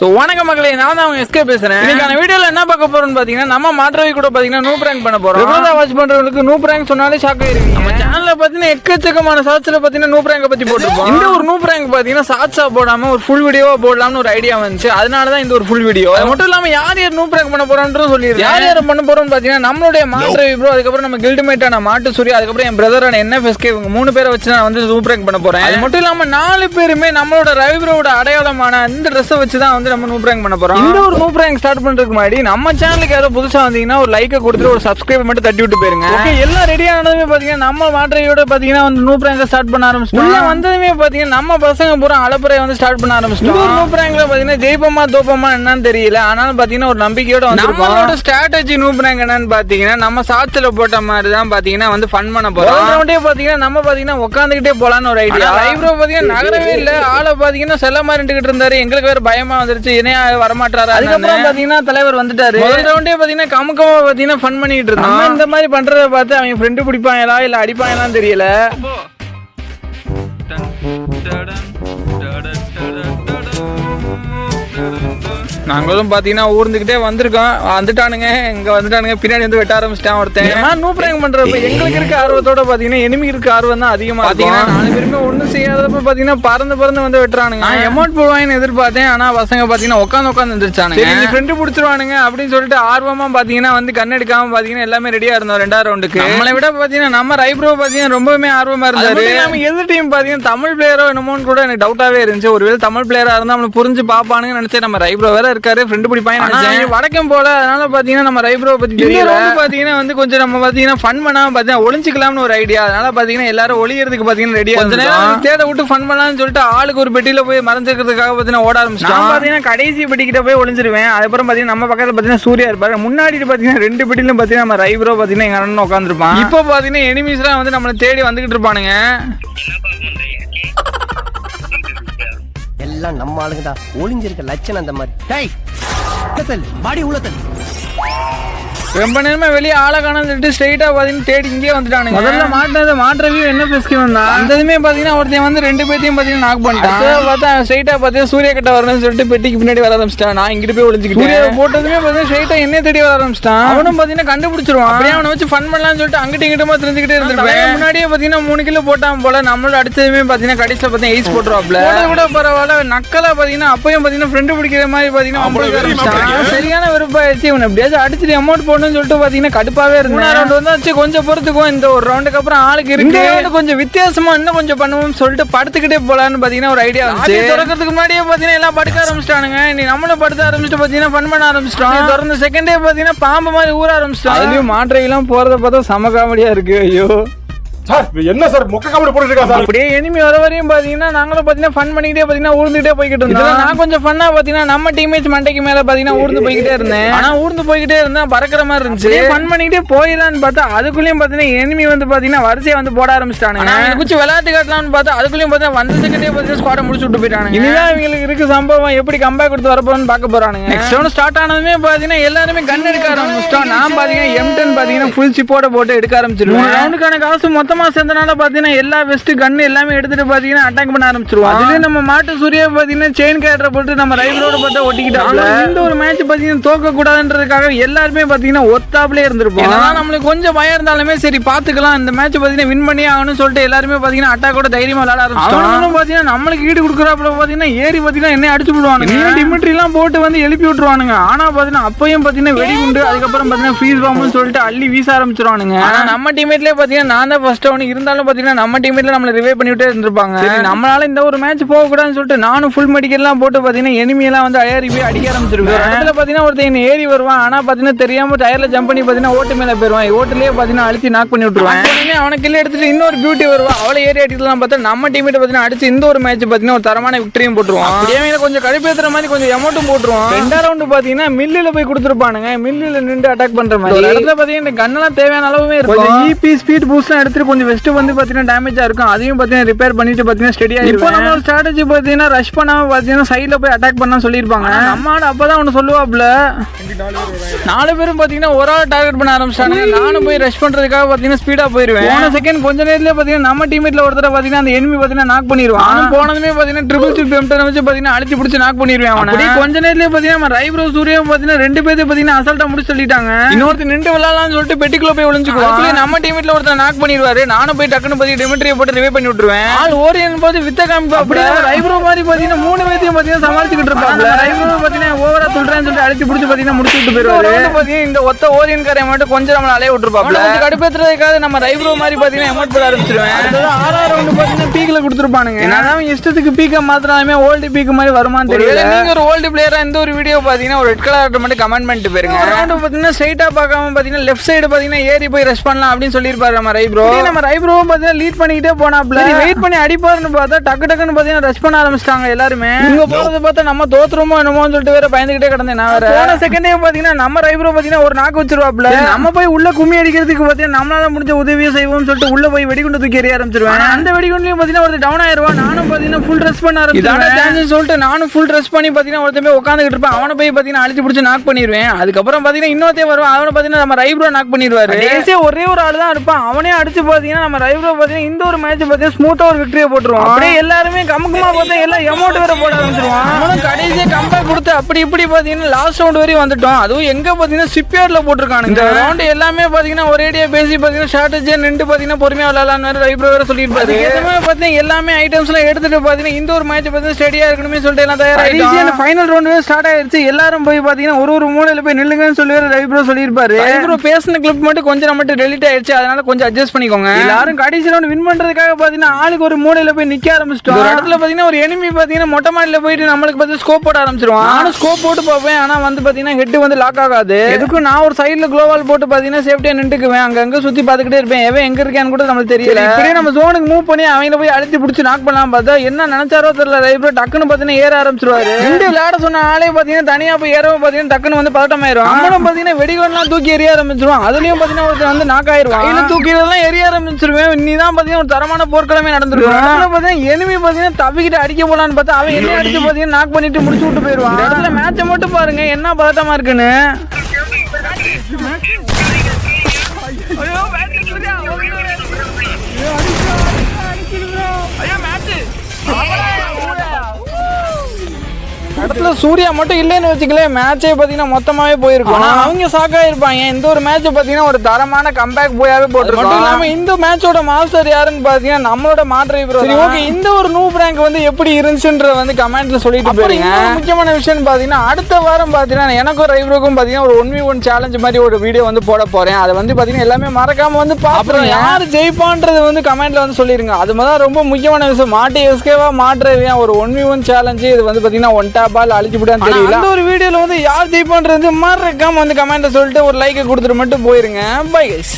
So வணக்கம் மக்களே நான் தான் அவங்க எஸ்கே பேசுறேன். இன்னைக்கான வீடியோல என்ன பார்க்க போறோம்னு பாத்தீங்கன்னா நம்ம மாற்றவை கூட பாத்தீங்கன்னா நூ பிராங்க் பண்ண போறோம். ரெகுலரா வாட்ச் பண்றவங்களுக்கு நூ பிராங்க் சொன்னாலே ஷாக் ஆயிருவீங்க. நம்ம சேனல்ல பாத்தீங்கன்னா எக்கச்சக்கமான ஷார்ட்ஸ்ல பாத்தீங்கன்னா நூ பிராங்க பத்தி போட்டுருப்போம். இந்த ஒரு நூ பிராங்க் பாத்தீங்கன்னா ஷார்ட்ஸா போடாம ஒரு ஃபுல் வீடியோவா போடலாம்னு ஒரு ஐடியா வந்துச்சு. அதனால தான் இந்த ஒரு ஃபுல் வீடியோ அது மட்டும் இல்லாம யார் யார் நூ பிராங்க் பண்ண போறோம்ன்றது சொல்லிடுறேன். யார் யார் பண்ண போறோம்னு பாத்தீங்கன்னா நம்மளுடைய மாற்றவை ப்ரோ அதுக்கப்புறம் நம்ம கில்டுமேட்டான மாட்டு சூரிய அதுக்கப்புறம் என் பிரதரான என்எஃப்எஸ்கே இவங்க மூணு பேரை வச்சு நான் வந்து நூ பிராங்க் பண்ண போறேன். அது மட்டும் இல்லாம நாலு பேருமே நம்மளோட ரவி ப்ரோட அடையாளமான இந்த ட்ரெஸ்ஸை வச்சு தான் வந்து நம்ம நூ பிராங்க் பண்ண போறோம். இந்த ஒரு நூ பிராங்க் ஸ்டார்ட் பண்றதுக்கு முன்னாடி நம்ம சேனலுக்கு யாரோ புதுசா வந்தீங்கன்னா ஒரு லைக்கை கொடுத்துட்டு ஒரு சப்ஸ்கிரைப் மட்டும் தட்டி விட்டு போயிருங்க. ஓகே எல்லாம் ரெடி ஆனதுமே பாத்தீங்கன்னா நம்ம மாற்றையோட பாத்தீங்கன்னா வந்து நூ பிராங்க ஸ்டார்ட் பண்ண ஆரம்பிச்சிட்டோம். உள்ள வந்ததுமே பாத்தீங்கன்னா நம்ம பசங்க பூரா அலப்புறை வந்து ஸ்டார்ட் பண்ண ஆரம்பிச்சிட்டோம். நூ பிராங்க்ல பாத்தீங்கன்னா ஜெயிப்போமா தோப்போமா என்னன்னு தெரியல. ஆனாலும் பாத்தீங்கன்னா ஒரு நம்பிக்கையோட வந்து நம்மளோட ஸ்ட்ராட்டஜி நூ பிராங்க் என்னன்னு பாத்தீங்கன்னா நம்ம சாட்சில போட்ட மாதிரி தான் பாத்தீங்கன்னா வந்து ஃபன் பண்ண போறோம். ரவுண்டே பாத்தீங்கன்னா நம்ம பாத்தீங்கன்னா உட்காந்துக்கிட்டே போலான்னு ஒரு ஐடியா லைவ்ரோ பாத்தீங்கன்னா நகரவே இல்ல. ஆளை பாத்தீங்கன்னா செல்ல நின்றுகிட்டு இருந்தாரு. எங்களுக்கு வேற பயமா வந்துருச்சு இணையா வரமாட்டாரு அதுக்கப்புறம் பாத்தீங்கன்னா தலைவர் வந்துட்டாரு. முதல் ரவுண்டே பாத்தீங்கன்னா கமுக்கமா பாத்தீங்கன்னா ஃபன் பண்ணிட்டு இருந்தான். நம்ம இந்த மாதிரி பண்றத பார்த்து அவங்க ஃப்ரெண்டு பிடிப்பாங்களா இல்ல அடிப்பாங்களான்னு தெரியல. நாங்களும் பாத்தீங்கன்னா ஊர்ந்துகிட்டே வந்திருக்கோம். வந்துட்டானுங்க இங்க வந்துட்டானுங்க. பின்னாடி வந்து வெட்ட ஆரம்பிச்சிட்டான் ஒருத்தன். நூ பிராங்க் பண்றப்ப எங்களுக்கு இருக்க ஆர்வத்தோட பாத்தீங்கன்னா enemy இருக்க ஆர்வம் தான் அதிகமா பாத்தீங்கன்னா நாலு பேருமே ஒண்ணும் செய்யாதப்ப பாத்தீங்கன்னா பறந்து பறந்து வந்து வெட்டுறானுங்க. நான் எமௌண்ட் போடுவாங்கன்னு எதிர்பார்த்தேன். ஆனா பசங்க பாத்தீங்கன்னா உட்காந்து உட்காந்து வந்துருச்சானுங்க சரி ஃப்ரெண்டு பிடிச்சிருவானுங்க அப்படின்னு சொல்லிட்டு ஆர்வமா பாத்தீங்கன்னா வந்து கண் எடுக்காம பாத்தீங்கன்னா எல்லாமே ரெடியா இருந்தோம் ரெண்டாவது ரவுண்டுக்கு நம்மளை விட பாத்தீங்கன்னா நம்ம ரைப்ரோ பாத்தீங்கன்னா ரொம்பவே ஆர்வமா இருந்தாரு. நம்ம எதிர் டீம் பாத்தீங்கன்னா தமிழ் பிளேயரோ என்னமோன்னு கூட எனக்கு டவுட்டாவே இருந்துச்சு. ஒருவேளை தமிழ் பிளேயரா இருந்தா நம்மள புரிஞ்சு பாப்பானுங்க நினைச்சேன். நம்ம ரைப்ரோ வேற இருக்காரு ஃப்ரெண்டு பிடிப்பாங்க நினைச்சேன். வடக்கம் போல அதனால பாத்தீங்கன்னா நம்ம ரைப்ரோ பத்தி தெரியல. பாத்தீங்கன்னா வந்து கொஞ்சம் நம்ம பாத்தீங்கன்னா ஃபன் பண்ணாம பாத்தீங்கன்னா ஒளிஞ்சிக்கலாம்னு ஒரு ஐடியா அதனால பாத்தீங்கன்னா எல்லாரும் ஒளியறதுக்கு பாத்தீங்கன்னா ரெடியா கொஞ்ச நேரம் தேட விட்டு ஃபன் பண்ணலாம்னு சொல்லிட்டு ஆளுக்கு ஒரு பெட்டியில போய் மறைஞ்சிக்கிறதுக்காக பாத்தீங்கன்னா ஓட ஆரம்பிச்சிட்டோம். பாத்தீங்கன்னா கடைசி பெட்டிக்கிட்ட போய் ஒளிஞ்சிருவேன். அதுக்கப்புறம் பாத்தீங்கன்னா நம்ம பக்கத்துல பாத்தீங்கன்னா சூர்யா இருப்பாரு. முன்னாடி பாத்தீங்கன்னா ரெண்டு பெட்டிலும் பாத்தீங்கன்னா நம்ம ரைப்ரோ பாத்தீங்கன்னா எங்க அண்ணன் உட்காந்துருப்பான் இப்போ பாத்தீங்கன்னா எனிமீஸ்லாம் வந்து நம்மளை தேடி வந்துகிட்டு இருப்பானுங்க. எல்லாம் நம்ம ஆளுங்க தான் ஒளிஞ்சிருக்க லட்சணம் அந்த மாதிரி. டேய் தள்ளு பாடி உள்ள தள்ளு ரொம்ப நேரமா வெளியே ஆளை காணாம சொல்லிட்டு ஸ்ட்ரைட்டா பாத்தீங்கன்னா தேடி இங்கே வந்துட்டானுங்க. முதல்ல மாட்டினது மாற்றவே என்ன பெஸ்கி வந்தான் அந்ததுமே பாத்தீங்கன்னா ஒருத்தன் வந்து ரெண்டு பேத்தையும் பாத்தீங்கன்னா நாக் பண்ணிட்டான். அடுத்தது பார்த்தா ஸ்ட்ரைட்டா பாத்தீங்கன்னா சூர்யா கிட்ட வரணும்னு சொல்லிட்டு பெட்டிக்கு பின்னாடி வர ஆரம்பிச்சிட்டான். நான் இங்கிட்டு போய் ஒளிஞ்சுக்கிட்டேன். சூர்யா போட்டதுமே பாத்தீங்கன்னா ஸ்ட்ரைட்டா என்ன தேடி வர ஆரம்பிச்சிட்டான். அவனும் பாத்தீங்கன்னா கண்டுபிடிச்சிருவான். அப்படியே அவனை வச்சு ஃபன் பண்ணலாம்னு சொல்லிட்டு அங்கிட்டு இங்கிட்டுமா தெரிஞ்சுக்கிட்டே இருந்திருப்பேன். முன்னாடியே பாத்தீங்கன்னா மூணு கிலோ போட்டான் போல. நம்மளோட அடிச்சதுமே பாத்தீங்கன்னா கடைசியில பாத்தீங்கன்னா எய்ஸ் போட்டுருவாப்ல. கூட பரவாயில்ல. நக்கலா பாத்தீங்கன்னா அப்பயும் பாத்தீங்கன்னா ஃப்ரெண்டு பிடிக்கிற மாதிரி பாத்தீங்கன்னா வம்பளுக்கு ஆரம்பிச்சிட்டான். இவன் எப்படியாச்சும் அடிச்சுட்டு அமௌண்ட் போடணும்னு சொல்லிட்டு பாத்தீங்கன்னா கடுப்பாவே இருந்தேன். ரவுண்ட் வந்தாச்சு கொஞ்சம் பொறுத்துக்கும் இந்த ஒரு ரவுண்டுக்கு அப்புறம் ஆளுக்கு இருக்கு. கொஞ்சம் வித்தியாசமா இன்னும் கொஞ்சம் பண்ணுவோம்னு சொல்லிட்டு படுத்துக்கிட்டே போலான்னு பாத்தீங்கன்னா ஒரு ஐடியா வந்துச்சு. திறக்கிறதுக்கு முன்னாடியே பாத்தீங்கன்னா எல்லாம் படுக்க ஆரம்பிச்சிட்டானுங்க. நீ நம்மளும் படுத்த ஆரம்பிச்சுட்டு பாத்தீங்கன்னா ஃபன் பண்ண ஆரம்பிச்சிட்டோம். திறந்த செகண்டே பாத்தீங்கன்னா பாம்பு மாதிரி ஊற ஆரம்பிச்சிட்டோம். அதுலயும் மாற்றையெல்லாம் போறத பார்த்தா செம காமெடியா இருக்கு ஐயோ. சார் என்ன சார் மொக்க காமெடி போட்டுட்டு இருக்கா சார்? அப்படியே எனிமி வர வரையும் பாத்தீங்கன்னா நாங்களும் பாத்தீங்கன்னா ஃபன் பண்ணிக்கிட்டே பாத்தீங்கன்னா ஊர்ந்துட்டே போய்கிட்டு இருந்தோம். நான் கொஞ்சம் ஃபன்னா பாத்தீங்கன்னா நம்ம டீமேட்ஸ் மண்டைக்கு மேல பாத்தீங்கன்னா ஊர்ந்து போய்கிட்டே இருந்தேன். ஆனா ஊர்ந்து போய்கிட்டே இருந்தேன் பறக்கிற மாதிரி இருந்துச்சு. ஃபன் பண்ணிக்கிட்டே போயிடலான்னு பார்த்தா அதுக்குள்ளேயும் பாத்தீங்கன்னா எனிமி வந்து பாத்தீங்கன்னா வரிசையா வந்து போட ஆரம்பிச்சிட்டானுங்க. நான் குச்சி விளையாட்டு காட்டலாம்னு பார்த்தா அதுக்குள்ளேயும் பாத்தீங்கன்னா வந்த செகண்டே பாத்தீங்கன்னா ஸ்குவாட முடிச்சு விட்டு போயிட்டானுங்க. இனிதான் இவங்களுக்கு இருக்கு சம்பவம் எப்படி கம்பேக் கொடுத்து வரப்போன்னு பார்க்க போறானுங்க. நெக்ஸ்ட் ரவுண்ட் ஸ்டார்ட் ஆனதுமே பாத்தீங்கன்னா எல்லாருமே கன் எடுக்க ஆரம்பிச்சிட்டோம் நான் பாத்தீங்கன்னா எம் டென் பாத்தீங்கன்னா ஃபுல் சிப்போட போட்டு எடுக்க ஆரம்பிச்சிருவேன். ரவுண்டுக்கான காசு மொத்தமா சேர்ந்தனால பாத்தீங்கன்னா எல்லா வெஸ்ட் கன் எல்லாமே எடுத்துட்டு பாத்தீங்கன்னா அட்டாக் பண்ண ஆரம்பிச்சிருவோம். அதுலயே நம்ம மாட்டு சூர்யா பாத்தீங்கன்னா செயின் கேட்டரை போட்டு நம்ம ரைவரோட போட்டு ஒட்டிக்கிட்டாங்க இந்த ஒரு மேட்ச் பாத்தீங்கன்னா தோக்க கூடாதுன்றதுக்காக எல்லாருமே பாத்தீங்கன்னா ஒத்தாப்லயே இருந்திருப்போம். ஏன்னா நம்மளுக்கு கொஞ்சம் பயம் இருந்தாலுமே சரி பாத்துக்கலாம் இந்த மேட்ச் பாத்தீங்கன்னா வின் பண்ணி ஆகணும்னு சொல்லிட்டு எல்லாருமே பாத்தீங்கன்னா அட்டாக்கோட தைரியமா விளையாட ஆரம்பிச்சிட்டோம். பாத்தீங்கன்னா நம்மளுக்கு ஈடு கொடுக்குறாப்புல பாத்தீங்கன்னா ஏறி பாத்தீங்கன்னா என்ன அடிச்சு விடுவானுங்க. டிமிட்ரி எல்லாம் போட்டு வந்து எழுப்பி விட்டுருவானுங்க. ஆனா பாத்தீங்கன்னா அப்பயும் பாத்தீங்கன்னா வெடிகுண்டு அதுக்கப்புறம் பாத்தீங்கன்னா ஃப்ரீஸ் பாம்புன்னு சொல்லிட்டு அள்ளி வீச ஆரம்பிச்சிருவானுங்க. ஆனா நம்ம டீமேட்லயே பாத்தீங்கன்னா நான் தான் ஃபர்ஸ்ட் அவனு இருந்தாலும் பாத்தீங்கன்னா நம்ம டீமேட்ல நம்மள ரிவே பண்ணிவிட்டே இருந்திருப்பாங்க. நம்மளால இந்த ஒரு மேட்ச் போக கூடாதுன்னு சொல்லிட்டு நானும் ஃபுல் மெடிக்கல்லாம் போட்டு பாத்தீங்கன்னா enemy எல்லாம் வந்து அயறி போய் அடிக்க ஆரம்பிச்சிருக்கேன் இடத்துல பாத்தீங்கன்னா ஒருத்தன் என்னை ஏறி வருவான். ஆனா பாத்தீங்கன்னா தெரியாம டயர்ல ஜம்ப் பண்ணி பாத்தீங்கன்னா ஓட்டு மேல போயிருவான். ஓட்டுலயே பாத்தீங்கன்னா அழுத்தி நாக் பண்ணி விட்டுருவான். அவனை கில்ல எடுத்துட்டு இன்னொரு பியூட்டி வருவா அவளை ஏறி அடிக்கலாம் பார்த்தா நம்ம டீமேட் பாத்தீங்கன்னா அடிச்சு இந்த ஒரு மேட்ச் பாத்தீங்கன்னா ஒரு தரமான விக்டரியும் போட்டுருவான். அப்படியே மேல கொஞ்சம் கடுப்பேத்துற மாதிரி கொஞ்சம் அமௌண்ட்டும் போட்டுருவான். ரெண்டாம் ரவுண்டு பாத்தீங்கன்னா மில்லுல போய் கொடுத்துருப்பானுங்க. மில்லுல நின்று அட்டாக் பண்ற மாதிரி. இடத்துல பாத்தீங்கன்னா இந்த கண்ணெல்லாம் தேவையான அளவுமே இருக்கும். இபி ஸ்பீட் பூஸ்ட்லாம் எடுத்துட்டு கொஞ்சம் வெஸ்ட் வந்து பாத்தீங்கன்னா டேமேஜா இருக்கும். அதையும் பாத்தீங்கன்னா ரிப்பேர் பண்ணிட்டு பாத்தீங்கன்னா ஸ்டெடியா இப்போ நம்ம ஸ்ட்ராட்டஜி பாத்தீங்கன்னா ரஷ் பண்ணாம பாத்தீங்கன்னா சைடுல போய் அட்டாக் பண்ணா சொல்லியிருப்பாங்க. நம்ம ஆள் அப்பதான் ஒன்னு சொல்லுவாப்ல. நாலு பேரும் பாத்தீங்கன்னா ஒரு ஆள் டார்கெட் பண்ண ஆரம்பிச்சிட்டாங்க நானும் போய் ரஷ் பண்றதுக்காக பாத்தீங்கன்னா ஸ்பீடா போயிருவேன். போன செகண்ட் கொஞ்ச நேரத்துல பாத்தீங்கன்னா நம்ம டீமேட்ல ஒருத்தர பாத்தீங்கன்னா அந்த enemy பாத்தீங்கன்னா நாக் பண்ணிடுவான் நானும் போனதுமே பாத்தீங்கன்னா ட்ரிபிள் சிப் எம்டன் வச்சு பாத்தீங்கன்னா அழிச்சு பிடிச்சி நாக் பண்ணிடுவேன் அவனை. கொஞ்ச நேரத்துல பாத்தீங்கன்னா நம்ம ரைப்ரோ சூர்யா பாத்தீங்கன்னா ரெண்டு பேர்த்து பாத்தீங்கன்னா அசால்ட்டா முடிச்சு சொல்லிட்டாங்க இன்னொருத்தர் நின்று விளையாடலாம்னு சொல்லிட்டு பெட்டிக்குள்ள போய் ஒளிஞ்சுக்குவான். நம்ம டீமேட்ல ஒருத்தர் நாக் பண்ணிடுவாரு நானும் போய் டக்குன்னு பாத்தி டிமெட்ரியை போட்டு ரிவே பண்ணி விட்டுருவேன். ஆள் ஓரியன் போது வித்த காமிப்பா. அப்படியே ரைப்ரோ மாதிரி பாத்தீங்கன்னா மூணு பேர்த்தையும் பாத்தீங்கன்னா சமாளிச்சுக்கிட்டு இருப்பாங்க ரைப்ரோ பாத்தீங்கன்னா ஓவரா சொல்றேன்னு சொல்லிட்டு அழிச்சு பிடிச்சி பாத்தீங்கன்னா முடிச்சு விட்டு போயிருவாரு பாத்தீங்கன்னா இந்த ஒத்த ஓரியன் காரை மட்டும் கொஞ்சம் நம்ம அலைய விட்டுருப்பாங்க கடுப்பேத்துறதுக்காக நம்ம ரைப்ரோ மாதிரி பாத்தீங்கன்னா எமௌண்ட் போட ஆரம்பிச்சிருவேன். ஆறாவது ரவுண்டு பாத்தீங்கன்னா பீக்ல கொடுத்துருப்பானுங்க. என்னதான் இஷ்டத்துக்கு பீக்க மாத்திராலுமே ஓல்டு பீக் மாதிரி வருமான்னு தெரியல. நீங்க ஒரு ஓல்டு பிளேயரா இந்த ஒரு வீடியோ பாத்தீங்கன்னா ஒரு ரெட் கலர் மட்டும் கமெண்ட் பண்ணிட்டு போயிருங்க. பாத்தீங்கன்னா ஸ்ட்ரைட்டா பார்க்காம பாத்தீங்கன்னா லெஃப்ட் சைடு பாத்தீங்கன்னா ஏறி போய் ரெஸ்ட் பண்ணலாம் அப்படின்னு சொல்லியிருப்பாரு நம்ம ரைப்ரோ நம்ம ரைப்ரோ பாத்தீங்கன்னா லீட் பண்ணிக்கிட்டே போனாப்ல. வெயிட் பண்ணி அடிப்பாருன்னு பார்த்தா டக்கு டக்குன்னு பாத்தீங்கன்னா ரஷ் பண்ண ஆரம்பிச்சிட்டாங்க எல்லாருமே. இங்க போறத பார்த்தா நம்ம தோத்துருமோ என்னமோன்னு சொல்லிட்டு வேற பயந்துகிட்டே கிடந்தேன் நான் வேற. போன செகண்டே பாத்தீங்கன்னா நம்ம ரைப்ரோ பாத்தீங்கன்னா ஒரு நாக்கு வச்சிருவாப்ல. நம்ம போய் உள்ள கும்மி அடிக்கிறதுக்கு பாத்தீங்கன்னா நம்மளால முடிஞ்ச உதவியை செய்வோம்னு சொல்லிட்டு உள்ள போய் வெடிகுண்டு தூக்கி எறிய ஆரம்பிச்சிருவேன். அந்த வெடிகுண்டுலயும் பாத்தீங்கன்னா ஒரு டவுன் ஆயிருவான் நானும் பாத்தீங்கன்னா ஃபுல் ட்ரெஸ் பண்ண ஆரம்பிச்சிருவேன். சொல்லிட்டு நானும் ஃபுல் ட்ரெஸ் பண்ணி பாத்தீங்கன்னா ஒருத்தன் போய் உட்காந்துக்கிட்டு இருப்பேன். அவனை போய் பாத்தீங்கன்னா அழிச்சு பிடிச்சி நாக் பண்ணிடுவேன் அதுக்கப்புறம் பாத்தீங்கன்னா இன்னொருத்தே வருவான். அவனை பாத்தீங்கன்னா நம்ம ரைப்ரோ நாக் பண்ணிடுவாரு ஒரே ஒரு ஆள் தான் இருப்பான். அவனே அடிச்சு பாத்தீங்கன்னா நம்ம ரைப்ரோ பாத்தீங்கன்னா இந்த ஒரு மேட்ச் பாத்தீங்கன்னா ஸ்மூத்தா ஒரு விக்டரியை போட்டுருவான் அப்படியே எல்லாருமே கமுக்கமா பார்த்தா எல்லாம் எமௌண்ட் வேற போட ஆரம்பிச்சிருவான் அவனும் கடைசியா கம்பேக் கொடுத்து அப்படி இப்படி பாத்தீங்கன்னா லாஸ்ட் ரவுண்ட் வரையும் வந்துட்டோம். அதுவும் எங்க பாத்தீங்கன்னா ஷிப்யார்ட்ல போட்டிருக்கானுங்க. இந்த ரவுண்ட் எல்லாமே பாத்தீங்கன்னா ஒரேடியா பேசி பாத்தீங்கன்னா ஸ்ட்ராட்டஜியா நின்று பாத்தீங்கன்னா பொறுமையா விளையாடலாம்னு வேற ரைப்ரோ வேற சொல்லியிருப்பாரு ஏற்கனவே பாத்தீங்கன்னா எல்லாமே ஐட்டம்ஸ் எல்லாம் எடுத்துட்டு பாத்தீங்கன்னா இந்த ஒரு மேட்ச் பாத்தீங்கன்னா ஸ்டெடியா இருக்கணுமே சொல்லிட்டு எல்லாம் தயாராகிட்டு ஃபைனல் ரவுண்ட் ஸ்டார்ட் ஆயிருச்சு. எல்லாரும் போய் பாத்தீங்கன்னா ஒரு ஒரு மூலையில போய் நில்லுங்கன்னு சொல்லி வேற ரைப்ரோ சொல்லியிருப்பாரு. ரைப்ரோ பேசின கிளிப் மட்டும் கொஞ்சம் நம்மட்டு டெலிட் ஆயிருச்சு. அதனால கொஞ்சம் அட்ஜஸ்ட் பண்ணிக்கோங்க. எல்லாரும் கடைசி ரவுண்ட் வின் பண்றதுக்காக பாத்தீங்கன்னா ஆளுக்கு ஒரு மூலையில போய் நிக்க ஆரம்பிச்சிட்டோம். ஒரு இடத்துல பாத்தீங்கன்னா ஒரு enemy பாத்தீங்கன்னா மொட்டை மாடியில போயிட்டு நம்மளுக்கு பார்த்து ஸ்கோப் போட ஆரம்பிச்சிருவான். நானும் ஸ்கோப் போட்டு பார்ப்பேன். ஆனா வந்து பாத்தீங்கன்னா ஹெட் வந்து லாக் ஆகாது. எதுக்கும் நான் ஒரு சைடுல குளோவால் போட்டு பாத்தீங்கன்னா சேஃப்டியா நின்றுக்குவேன். அங்க அங்க சுத்தி பார்த்துக்கிட்டே இருப்பேன். எவன் எங்க இருக்கான்னு கூட நம்மளுக்கு தெரியல. இப்படியே நம்ம ஜோனுக்கு மூவ் பண்ணி அவங்கள போய் அழுத்தி பிடிச்சி நாக் பண்ணலாம் பார்த்தா என்ன நினைச்சாரோ தெரியல. ரைப்ரோ டக்குன்னு பாத்தீங்கன்னா ஏற ஆரம்பிச்சிருவாரு. ரெண்டு விளையாட சொன்ன ஆளே பாத்தீங்கன்னா தனியா போய் ஏறவும் பாத்தீங்கன்னா டக்குன்னு வந்து பதட்டமாயிரும். அம்மனும் பாத்தீங்கன்னா வெடிகோலாம் தூக்கி எறிய ஆரம்பிச்சிருவான். அதுலயும் பாத்தீங்கன்னா ஒருத்தர் வந்து நாக் ஆயிருவான் கையில தூக்கிறதெல்லாம் எரிய ஆரம்பிச்சிருவேன். நீ தான் பாத்தீங்கன்னா ஒரு தரமான போர்க்களமே நடந்திருக்கும். அதுல பாத்தீங்கன்னா enemy பாத்தீங்கன்னா தவிக்கிட்டு அடிக்க போலான்னு பார்த்தா அவன் என்ன அடிச்சு பாத்தீங்கன்னா நாக் பண்ணிட்டு முடிச்சு விட்டு இந்த இடத்துல மேட்சை மட்டும் பாருங்க. என்ன பதட்டமா இருக்குன்னு? இடத்துல சூர்யா மட்டும் இல்லைன்னு வச்சுக்கலே மேட்சே பார்த்தீங்கன்னா மொத்தமாவே போயிருக்கும். ஆனா அவங்க சாக்கா இருப்பாங்க. இந்த ஒரு மேட்ச் பார்த்தீங்கன்னா ஒரு தரமான கம்பேக் போயாவே போட்டுருக்கோம் மட்டும் இல்லாம இந்த மேட்சோட மாஸ்டர் யாருன்னு பார்த்தீங்கன்னா நம்மளோட மாற்று சரி ஓகே இந்த ஒரு நூ பிராங்க் வந்து எப்படி இருந்துச்சுன்ற வந்து கமெண்ட்ல சொல்லிட்டு போறீங்க முக்கியமான விஷயம் பார்த்தீங்கன்னா அடுத்த வாரம் பார்த்தீங்கன்னா எனக்கும் ரைவருக்கும் பார்த்தீங்கன்னா ஒரு ஒன் வி ஒன் சேலஞ்ச் மாதிரி ஒரு வீடியோ வந்து போட போறேன். அதை வந்து பார்த்தீங்கன்னா எல்லாமே மறக்காம வந்து பாத்துருங்க யார் ஜெயிப்பான்றது வந்து கமெண்ட்ல வந்து சொல்லிருங்க. அது மாதிரி ரொம்ப முக்கியமான விஷயம். மாட்டி எஸ்கேவா மாட்டுறது ஒரு ஒன் வி ஒன் சேலஞ்சு இது வந்து பார்த்தீங்கன்னா ஒன் டாப்பால் அழிச்சு விடான்னு தெரியல. அந்த ஒரு வீடியோல வந்து யார் ஜெயிப்பான்றது மறக்காம வந்து கமெண்ட்ல சொல்லிட்டு ஒரு லைக்கை கொடுத்துட்டு மட்டும் போயிருங்க. Bye guys